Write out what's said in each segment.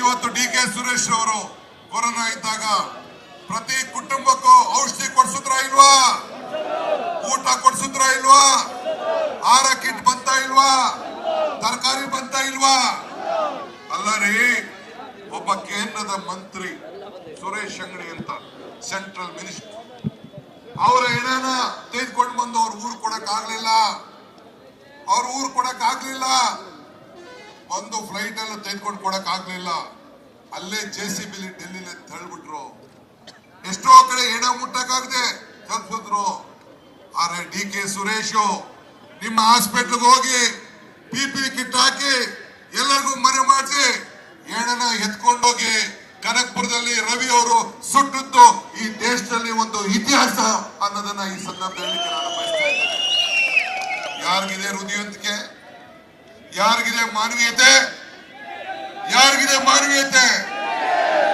ಇವತ್ತು D K Suresh ಅವರು corona ಇದ್ದಾಗ ಪ್ರತಿ ಕುಟುಂಬಕ್ಕೂ ಔಷಧಿ ಕೊಡ್ಸಿದ್ರ ಇಲ್ವಾ? ಊಟ ಕೊಡ್ಸಿದ್ರ ಇಲ್ವಾ? ಆಹಾರ ಕಿಟ್ ಬಂತ ಇಲ್ವಾ? ತರಕಾರಿ ಬಂತ ಇಲ್ವಾ? ಅಲ್ಲ ರೀ, ಒಬ್ಬ ಕೇಂದ್ರದ ಮಂತ್ರಿ ಸುರೇಶ್ ಅಂಗಡಿ ಅಂತ ಸೆಂಟ್ರಲ್ ಮಿನಿಸ್ಟರ್. ಅವರ ಹೆಣನ ತೆಗೆದುಕೊಂಡು ಬಂದು ಅವ್ರ ಊರು ಕೊಡಕ್ ಆಗ್ಲಿಲ್ಲ ಅವ್ರ ಊರು ಕೊಡಕ್ ಆಗ್ಲಿಲ್ಲ ಒಂದು ಫ್ಲೈಟ್ ಅಲ್ಲಿ ತೆಗೆದುಕೊಂಡು ಕೊಡಕ್ ಆಗ್ಲಿಲ್ಲ. ಅಲ್ಲೇ ಜೆ ಸಿ ಬಿಲಿ ಡೆಲ್ಲಿಲಿ ತಳ್ಬಿಟ್ರು ಎಷ್ಟೋ ಕಡೆ ಹೆಣ ಮುಟ್ಟಕ್ಕಾಗದೆ ತಲುಪಿದ್ರು ಆದ್ರೆ ಡಿ ಕೆ ಸುರೇಶ್, ನಿಮ್ಮ ಹಾಸ್ಪಿಟ್ಲ್ಗೆ ಹೋಗಿ ಪಿ ಪಿ ಕಿಟ್ ಹಾಕಿ ಎಲ್ಲರಿಗೂ ಮನೆ ಮಾಡಿಸಿ ಏಣನ ಎತ್ಕೊಂಡೋಗಿ ಕನಕ್ಪುರದಲ್ಲಿ ರವಿ ಅವರು ಸುಟ್ಟಿದ್ದು ಈ ದೇಶದಲ್ಲಿ ಒಂದು ಇತಿಹಾಸ ಅನ್ನೋದನ್ನ ಈ ಸಂದರ್ಭದಲ್ಲಿ ನಾನು ಯಾರಿಗಿದೆ ಹೃದಯಂತಿಕೆ ಯಾರಿಗಿದೆ ಮಾನವೀಯತೆ? ಯಾರಿಗಿದೆ ಮಾನವೀಯತೆ?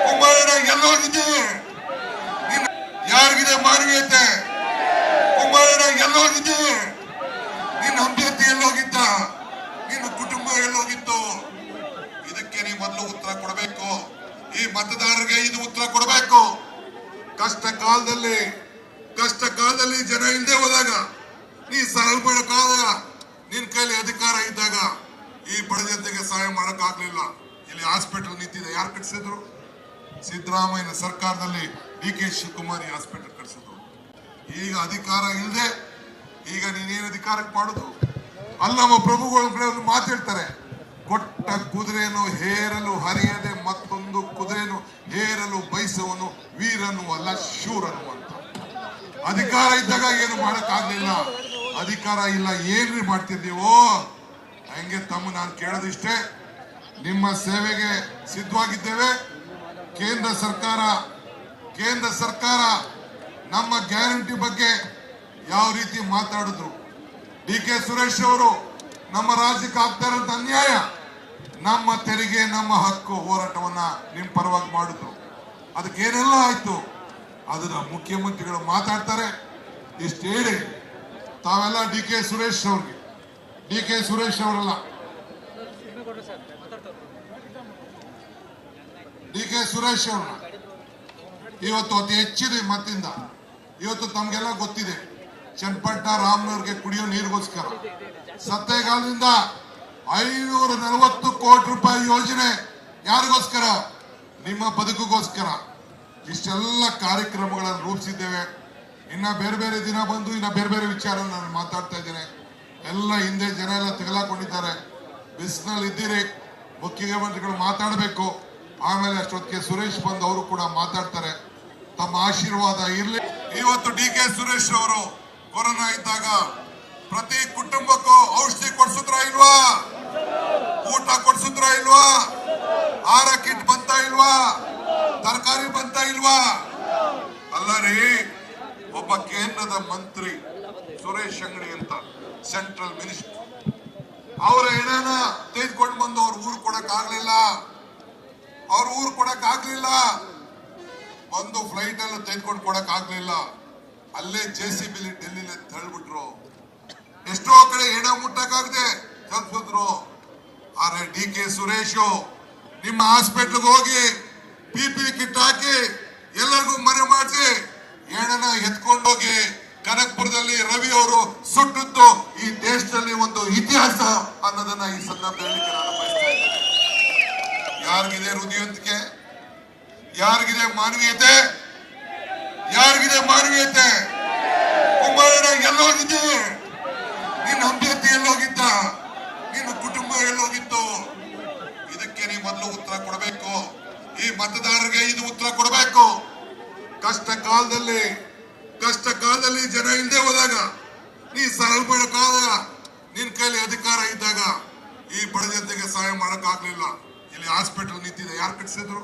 ಕುಮಾರಣ್ಣ ಎಲ್ಲೋಗಿದೆ ನಿನ್ನ- ಯಾರಿಗಿದೆ ಮಾನವೀಯತೆ? ಕುಮಾರಣ್ಣ ಎಲ್ಲೋಗಿದೆ ನಿನ್ನ ಅಭ್ಯರ್ಥಿ ಎಲ್ಲೋಗಿದ್ದ? ನಿನ್ನ ಕುಟುಂಬ ಎಲ್ಲೋಗಿತ್ತು? ಇದಕ್ಕೆ ನೀವು ಮೊದಲು ಉತ್ತರ ಕೊಡಬೇಕು. ಈ ಮತದಾರರಿಗೆ ಇದು ಉತ್ತರ ಕೊಡಬೇಕು. ಕಷ್ಟ ಕಾಲದಲ್ಲಿ ಕಷ್ಟ ಕಾಲದಲ್ಲಿ ಜನ ಇಲ್ಲದೆ ಹೋದಾಗ, ನೀ ಸರಳ ಕಾಲ ನಿನ್ ಕೈಲಿ ಅಧಿಕಾರ ಇದ್ದಾಗ ಈ ಬಡ ಜನತೆಗೆ ಸಹಾಯ ಮಾಡೋಕ್ಕಾಗಲಿಲ್ಲ. ಇಲ್ಲಿ ಹಾಸ್ಪಿಟಲ್ ನಿಂತಿದೆ. ಯಾರು ಕಟ್ಸಿದ್ರು? ಸಿದ್ದರಾಮಯ್ಯನ ಸರ್ಕಾರದಲ್ಲಿ ಡಿ ಕೆ ಶಿವಕುಮಾರ್ ಈ ಹಾಸ್ಪಿಟಲ್ ಕಟ್ಸಿದ್ರು. ಈಗ ಅಧಿಕಾರ ಇಲ್ಲದೆ ಈಗ ನೀನೇನು ಅಧಿಕಾರಕ್ಕೆ ಮಾಡುದು? ಅಲ್ಲಿ, ನಮ್ಮ ಪ್ರಭುಗಳ ಕಡೆ ಒಂದು ಮಾತು ಹೇಳ್ತಾರೆ. ಕೊಟ್ಟ ಕುದುರೆಯನ್ನು ಹೇರಲು ಹರಿಯದೆ ಮತ್ತೊಂದು ಕುದುರೆಯನ್ನು ಹೇರಲು ಬಯಸುವನು ವೀರನು ಅಲ್ಲ ಶೂರನು ಅಂತ. ಅಧಿಕಾರ ಇದ್ದಾಗ ಏನು ಮಾಡೋಕ್ಕಾಗಲಿಲ್ಲ. ಅಧಿಕಾರ ಇಲ್ಲ, ಏನ್ರಿ ಮಾಡ್ತಿದ್ದೀವೋ? ಹಂಗೆ ತಮ್ಮ ನಾನು ಕೇಳೋದಿಷ್ಟೇ ನಿಮ್ಮ ಸೇವೆಗೆ ಸಿದ್ಧವಾಗಿದ್ದೇವೆ. ಕೇಂದ್ರ ಸರ್ಕಾರ ಕೇಂದ್ರ ಸರ್ಕಾರ ನಮ್ಮ ಗ್ಯಾರಂಟಿ ಬಗ್ಗೆ ಯಾವ ರೀತಿ ಮಾತಾಡಿದ್ರು. ಡಿ ಕೆ ಸುರೇಶ್ ಅವರು ನಮ್ಮ ರಾಜ್ಯಕ್ಕೆ ಆಗ್ತಾ ಅನ್ಯಾಯ. ನಮ್ಮ ತೆರಿಗೆ, ನಮ್ಮ ಹಕ್ಕು ಹೋರಾಟವನ್ನ ನಿಮ್ ಪರವಾಗಿ ಮಾಡಿದ್ರು. ಅದಕ್ಕೆ ಏನೆಲ್ಲ ಆಯ್ತು? ಅದನ್ನ ಮುಖ್ಯಮಂತ್ರಿಗಳು ಮಾತಾಡ್ತಾರೆ. ಇಷ್ಟು ಹೇಳಿ ತಾವೆಲ್ಲ ಡಿ ಕೆ ಸುರೇಶ್ ಅವ್ರಿಗೆ. ಡಿ ಕೆ ಸುರೇಶ್ ಅವರಲ್ಲ. ಡಿ ಕೆ ಸುರೇಶ್ ಅವರ. ಇವತ್ತು ಅತಿ ಹೆಚ್ಚಿನ ಮತ್ತಿಂದ. ಇವತ್ತು ತಮ್ಗೆಲ್ಲ ಗೊತ್ತಿದೆ. ಚನ್ನಪಟ್ಟ ರಾಮನವ್ರಿಗೆ ಕುಡಿಯೋ ನೀರಿಗೋಸ್ಕರ. ಸತ್ಯಗಾಲದಿಂದ ಐನೂರ ನಲವತ್ತು ಕೋಟಿ ರೂಪಾಯಿ ಯೋಜನೆ ಯಾರಿಗೋಸ್ಕರ? ನಿಮ್ಮ ಬದುಕಿಗೋಸ್ಕರ. ಇಷ್ಟೆಲ್ಲ ಕಾರ್ಯಕ್ರಮಗಳನ್ನು ರೂಪಿಸಿದ್ದೇವೆ. ಇನ್ನ ಬೇರೆ ಬೇರೆ ದಿನ ಬಂದು ಇನ್ನ ಬೇರೆ ಬೇರೆ ವಿಚಾರ ನಾನು ಮಾತಾಡ್ತಾ ಇದ್ದೇನೆ. ಎಲ್ಲ ಹಿಂದೆ ಜನ ಎಲ್ಲ ತೆಗೆಲಾಕೊಂಡಿದ್ದಾರೆ ಬಿಸಿನಲ್ಲಿ ಇದ್ದೀರಿ ಮುಖ್ಯಮಂತ್ರಿಗಳು ಮಾತಾಡಬೇಕು. ಆಮೇಲೆ ಅಷ್ಟೊತ್ತಿಗೆ ಸುರೇಶ್ ಬಂದು ಅವರು ಕೂಡ ಮಾತಾಡ್ತಾರೆ. ತಮ್ಮ ಆಶೀರ್ವಾದ ಇರಲಿ. ಇವತ್ತು ಡಿ ಕೆ ಸುರೇಶ್ ಅವರು ಕೊರೋನಾ ಇದ್ದಾಗ ಪ್ರತಿ ಕುಟುಂಬಕ್ಕೂ ಔಷಧಿ ಕೊಡ್ಸಿದ್ರ ಇಲ್ವಾ? ಊಟ ಕೊಡ್ಸಿದ್ರ ಇಲ್ವಾ? ಆಹಾರ ಕಿಟ್ ಬಂತ ಇಲ್ವಾ? ತರಕಾರಿ ಬಂತ ಇಲ್ವಾ? ಅಲ್ಲ ರೀ, ಒಬ್ಬ ಕೇಂದ್ರದ ಮಂತ್ರಿ ಸುರೇಶ್ ಅಂಗಡಿ ಅಂತ. Central minister. ಅವರ ಹೆಣನ ತೆಗೆದುಕೊಂಡು ಬಂದು ಅವ್ರ ಊರು ಕೊಡಕ್ ಆಗ್ಲಿಲ್ಲ. ಅವ್ರ ಊರು ಕೊಡಕ್ ಆಗ್ಲಿಲ್ಲ. ಒಂದು ಫ್ಲೈಟ್ ಎಲ್ಲ ತೆಗೆದುಕೊಂಡು ಕೊಡಕ್ ಆಗ್ಲಿಲ್ಲ. ಅಲ್ಲೇ ಜೆ ಸಿ ಬಿಲಿ ಡೆಲ್ಲಿಲಿ ತಳ್ಬಿಟ್ರು ಎಷ್ಟೋ ಕಡೆ ಹೆಣ ಮುಟ್ಟಕ್ಕಾಗದೆ ತಲುಪಿದ್ರು. ಆದ್ರೆ ಡಿ ಕೆ ಸುರೇಶು ನಿಮ್ಮ ಹಾಸ್ಪಿಟ್ಲ್ಗೆ ಹೋಗಿ ಪಿ ಪಿ ಕಿಟ್ ಹಾಕಿ ಎಲ್ಲರಿಗೂ ಮನೆ ಮಾಡಿಸಿ ಎಣನ ಎತ್ಕೊಂಡೋಗಿ ಕನಕ್ಪುರದಲ್ಲಿ ರವಿ ಅವರು ಸುಟ್ಟದ್ದು ಈ ದೇಶದಲ್ಲಿ ಒಂದು ಇತಿಹಾಸ ಅನ್ನೋದನ್ನ ಈ ಸಂದರ್ಭದಲ್ಲಿ ನಾನು ಬಯಸ್ತಾ ಇದ್ದೇನೆ. ಯಾರಿಗಿದೆ ಹೃದಯಂತಿಕೆ ಯಾರಿಗಿದೆ ಮಾನವೀಯತೆ? ಯಾರಿಗಿದೆ ಮಾನವೀಯತೆ? ಕುಮಾರಣ್ಣ ಎಲ್ಲೋಗಿದೆ ನಿನ್ನ ಅಭ್ಯರ್ಥಿ ಎಲ್ಲೋಗಿದ್ದ. ನಿನ್ನ ಕುಟುಂಬ ಎಲ್ಲೋಗಿತ್ತು. ಇದಕ್ಕೆ ನೀವು ಮೊದಲು ಉತ್ತರ ಕೊಡಬೇಕು. ಈ ಮತದಾರರಿಗೆ ಇದು ಉತ್ತರ ಕೊಡಬೇಕು. ಕಷ್ಟ ಕಾಲದಲ್ಲಿ ಕಷ್ಟ ಕಾಲದಲ್ಲಿ ಜನ ಇಲ್ಲದೆ ಹೋದಾಗ ನೀ ಸರಳ ಕೈಲಿ ಅಧಿಕಾರ ಇದ್ದಾಗ ಈ ಬಡ ಜನತೆಗೆ ಸಹಾಯ ಮಾಡಕ್ ಆಗ್ಲಿಲ್ಲ ಇಲ್ಲಿ ಹಾಸ್ಪಿಟಲ್ ನಿಂತಿದೆ. ಯಾರು ಕಟ್ಸಿದ್ರು?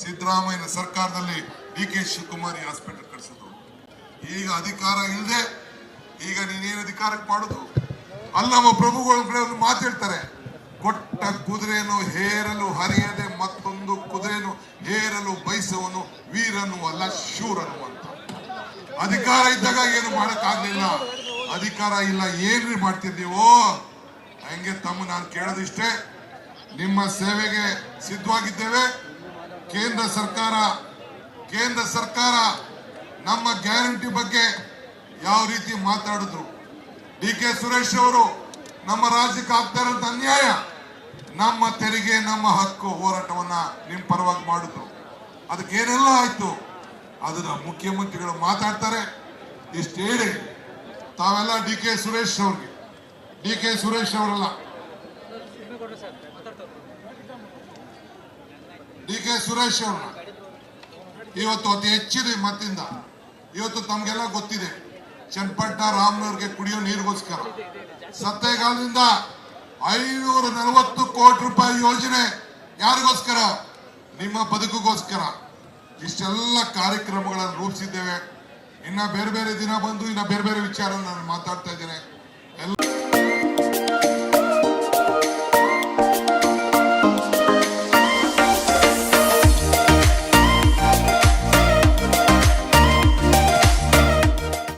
ಸಿದ್ದರಾಮಯ್ಯನ ಸರ್ಕಾರದಲ್ಲಿ ಡಿ ಕೆ ಶಿವಕುಮಾರ್ ಹಾಸ್ಪಿಟಲ್ ಕಟ್ಸಿದ್ರು. ಈಗ ಅಧಿಕಾರ ಇಲ್ಲದೆ ಈಗ ನೀನೇನು ಅಧಿಕಾರಕ್ಕೆ ಮಾಡುದು? ಅಲ್ಲಿ ನಮ್ಮ ಪ್ರಭುಗಳ ಕಡೆ ಒಂದು ಮಾತು ಹೇಳ್ತಾರೆ. ಕೊಟ್ಟ ಕುದುರೆಯನ್ನು ಹೇರಲು ಹರಿಯದೆ ಮತ್ತೊಂದು ಕುದುರೆಯನ್ನು ಹೇರಲು ಬಯಸುವನು ವೀರನು ಅಲ್ಲ ಶೂರನು ಅಂತ. ಅಧಿಕಾರ ಇದ್ದಾಗ ಏನು ಮಾಡಕ್ ಆಗ್ಲಿಲ್ಲ ಅಧಿಕಾರ ಇಲ್ಲ, ಏನ್ರಿ ಮಾಡ್ತಿದ್ದೀವೋ? ಹಂಗೆ ತಮ್ಮ ನಾನು ಕೇಳೋದಿಷ್ಟೇ ನಿಮ್ಮ ಸೇವೆಗೆ ಸಿದ್ಧವಾಗಿದ್ದೇವೆ. ಕೇಂದ್ರ ಸರ್ಕಾರ ಕೇಂದ್ರ ಸರ್ಕಾರ ನಮ್ಮ ಗ್ಯಾರಂಟಿ ಬಗ್ಗೆ ಯಾವ ರೀತಿ ಮಾತಾಡಿದ್ರು? ಡಿ ಕೆ ಸುರೇಶ್ ಅವರು, ನಮ್ಮ ರಾಜ್ಯಕ್ಕೆ ಆಗ್ತಾ ಅನ್ಯಾಯ, ನಮ್ಮ ತೆರಿಗೆ, ನಮ್ಮ ಹಕ್ಕು ಹೋರಾಟವನ್ನ ನಿಮ್ ಪರವಾಗಿ ಮಾಡಿದ್ರು. ಅದಕ್ಕೆ ಏನೆಲ್ಲ ಆಯ್ತು ಅದನ್ನ ಮುಖ್ಯಮಂತ್ರಿಗಳು ಮಾತಾಡ್ತಾರೆ. ಇಷ್ಟು ಹೇಳಿ ತಾವೆಲ್ಲ ಡಿ ಕೆ ಸುರೇಶ್ ಅವ್ರಿಗೆ. ಡಿ ಕೆ ಸುರೇಶ್ ಅವರಲ್ಲ. ಡಿ ಕೆ ಸುರೇಶ್ ಅವ್ರನ್ನ ಇವತ್ತು ಅತಿ ಹೆಚ್ಚಿದೆ ಮತ್ತಿಂದ ಇವತ್ತು ತಮ್ಗೆಲ್ಲ ಗೊತ್ತಿದೆ, ಚನ್ನಪಟ್ಟ ರಾಮನವ್ರಿಗೆ ಕುಡಿಯೋ ನೀರಿಗೋಸ್ಕರ. ಸತ್ತೇಗಾಲದಿಂದ ಐನೂರ ನಲವತ್ತು ಕೋಟಿ ರೂಪಾಯಿ ಯೋಜನೆ ಯಾರಿಗೋಸ್ಕರ? ನಿಮ್ಮ ಬದುಕಿಗೋಸ್ಕರ. ಇಷ್ಟೆಲ್ಲ ಕಾರ್ಯಕ್ರಮಗಳನ್ನು ರೂಪಿಸಿದ್ದೇವೆ. ಇನ್ನ ಬೇರೆ ಬೇರೆ ದಿನ ಬಂದು ಇನ್ನ ಬೇರೆ ಬೇರೆ ವಿಚಾರ ನಾನು ಮಾತಾಡ್ತಾ ಇದ್ದೇನೆ. ಎಲ್ಲ